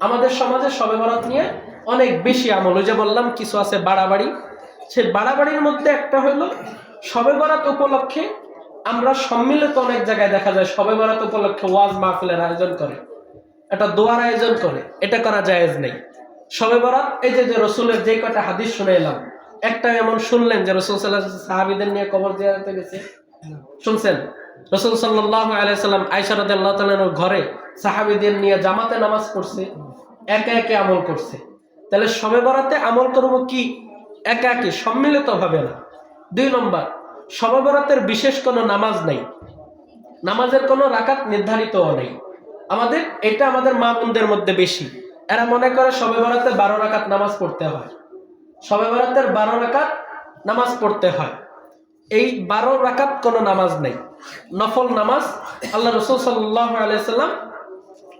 আমাদের সমাজে সবে বরাত নিয়ে অনেক বেশি আমল। ওই যে বললাম, কিছু আছে বাড়াবাড়ি। সেই বাড়াবাড়ির মধ্যে একটা হলো সবে বরাত উপলক্ষে আমরা সম্মিলিত অনেক জায়গায় দেখা যায়, সবে বরাত উপলক্ষে ওয়াজ মাহফিলের আয়োজন করে। একটা দোয়ার আয়োজন করে। এটা করা জায়েজ নেই। সবে বরাত, এই যে যে রসুলের যে কটা হাদিস শুনে এলাম, একটা এমন শুনলেন যে রসুল সাল্লাহ সাহাবিদের নিয়ে কবর জিয়ারতে গেছে? শুনছেন? রসুল সাল্লাহ আলাইসাল্লাম আইসারদ তালানোর ঘরে সাহাবিদের নিয়ে জামাতে নামাজ পড়ছে, একে একে আমল করছে। তাহলে সবে বরাতে আমল করব কি? একা একে, সম্মিলিত হবে না। দুই নম্বর, সবে বরাতের বিশেষ কোনো নামাজ নেই। নামাজের কোনো রাকাত নির্ধারিতও নেই। আমাদের, এটা আমাদের মা বোনদের মধ্যে বেশি। এরা মনে করে সবে বরাতে বারো রাকাত নামাজ পড়তে হয়। সবে বরাতের বারো রাকাত নামাজ পড়তে হয়। এই বারো রাকাত কোনো নামাজ নেই। নফল নামাজ, আল্লাহ রসুল সাল্লাহ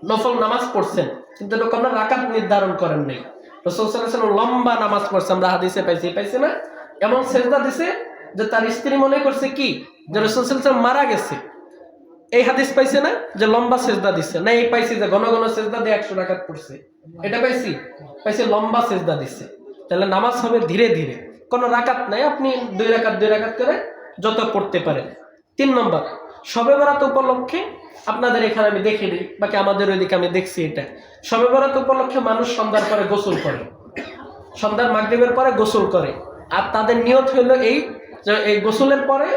নফল নামাজ পড়ছেন। কিন্তু এটা কোনো রাকাত নির্ধারণ করেন নাই। রসুল সাল্লাহ লম্বা নামাজ পড়ছে, আমরা হাদিসে পাইছি পাইছি না? এমন সেজদা দিছে যে তার স্ত্রী মনে করছে কি? যে রসুল সাল্লাম মারা গেছে। এই হাদিস পাইছে না যে লম্বা সেজদা দিচ্ছে না, এই পাইছি যে ঘন ঘন সেজদা দিয়ে একশো রাকাত পড়ছে। এটা পাইছি? পাইছি লম্বা সেজদা দিচ্ছে তাহলে নামাজ হবে ধীরে ধীরে। কোনো রাকাত নাই, আপনি দুই রাকাত দুই রাকাত করে যত পড়তে পারেন। তিন নম্বর সবে বরাত উপলক্ষে আপনাদের এখানে আমি দেখি দিই বাকি আমাদের ওইদিকে আমি দেখছি এটা। সবে বরাত উপলক্ষে মানুষ সন্ধ্যার পরে গোসল করে। সন্ধ্যার মাগরিবের পরে গোসল করে। আর তাদের নিয়ত হইল এই যে এই গোসলের পরে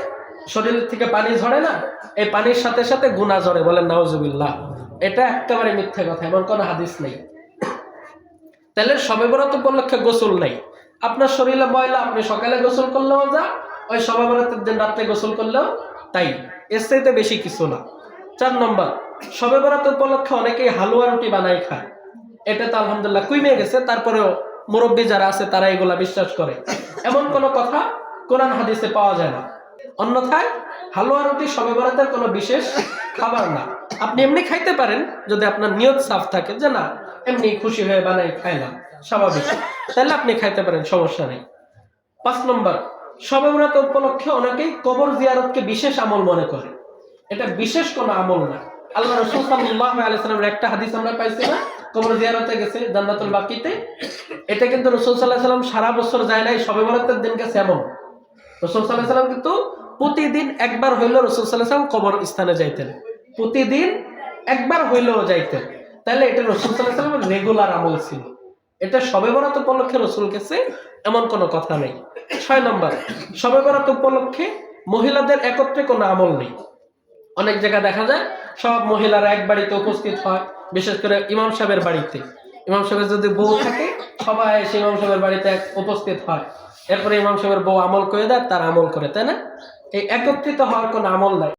শরীর থেকে পানি ঝরে না, এই পানির সাথে সাথে গুণা ঝরে, বলেন নাওজুবিল্লাহ এটা একেবারে মিথ্যে কথা, এমন কোনো হাদিস নেই। তাহলে সবে বরাত উপলক্ষে গোসল নেই। আপনার শরীরে ময়লা, আপনি সকালে গোসল করলেও যা, ওই সবে বরাতের দিন রাত্রে গোসল করলেও তাই। এর চাইতে বেশি কিছু না। চার নম্বর সবে বরাত উপলক্ষে অনেকেই হালুয়া রুটি বানাই খায়। এটা তো আলহামদুলিল্লাহ কুইমে গেছে, তারপরেও মুরব্বী যারা আছে, তারা এগুলা বিশ্বাস করে। এমন কোনো কথা কোরআন হাদিসে পাওয়া যায় না। অন্যথায়, হালুয়া রুটি সবে বরাতের কোনো বিশেষ খাবার না। আপনি এমনি খাইতে পারেন, যদি আপনার নিয়ত সাফ থাকে যে না, এমনি খুশি হয়ে বানাই খাইলাম, স্বাভাবিক। তাহলে আপনি খাইতে পারেন, সমস্যা নেই। পাঁচ নম্বর সবে বরাত উপলক্ষে অনেকেই কবর জিয়ারতকে বিশেষ আমল মনে করে। এটা বিশেষ কোনো আমল না। আল্লাহ রসুল সাল্লাহ আলাইসালামের একটা হাদিস আমরা পাইছি না কবর জিয়ারতে গেছে জান্নাতুল বাকিতে। এটা কিন্তু রসুল সাল্লাহ সাল্লাম সারা বছর যায় নাই সবে বরাতের দিন গেছে এমন। রসুল সাল্লাহ সাল্লাম কিন্তু প্রতিদিন একবার হইলেও রসুল সাল্লাহ সাল্লাম কবর স্থানে যাইতেন। প্রতিদিন একবার হইলেও যাইতেন তাহলে এটা রসুল সাল্লাহ রেগুলার আমল ছিল। এটা সবে বরাত উপলক্ষে রসুল গেছে, এমন কোনো কথা নেই। ছয় নম্বর, সবে বরাত উপলক্ষে মহিলাদের একত্রে কোনো আমল নেই। অনেক জায়গায় দেখা যায়, সব মহিলারা এক বাড়িতে উপস্থিত হয়, বিশেষ করে ইমাম সাহেবের বাড়িতে। ইমাম সাহেবের যদি বউ থাকে, সবাই এসে ইমাম সাহেবের বাড়িতে উপস্থিত হয়। এরপরে ইমাম সাহেবের বউ আমল করে দেয়, তার আমল করে, তাই না? এই একত্রিত হওয়ার কোনো আমল নাই।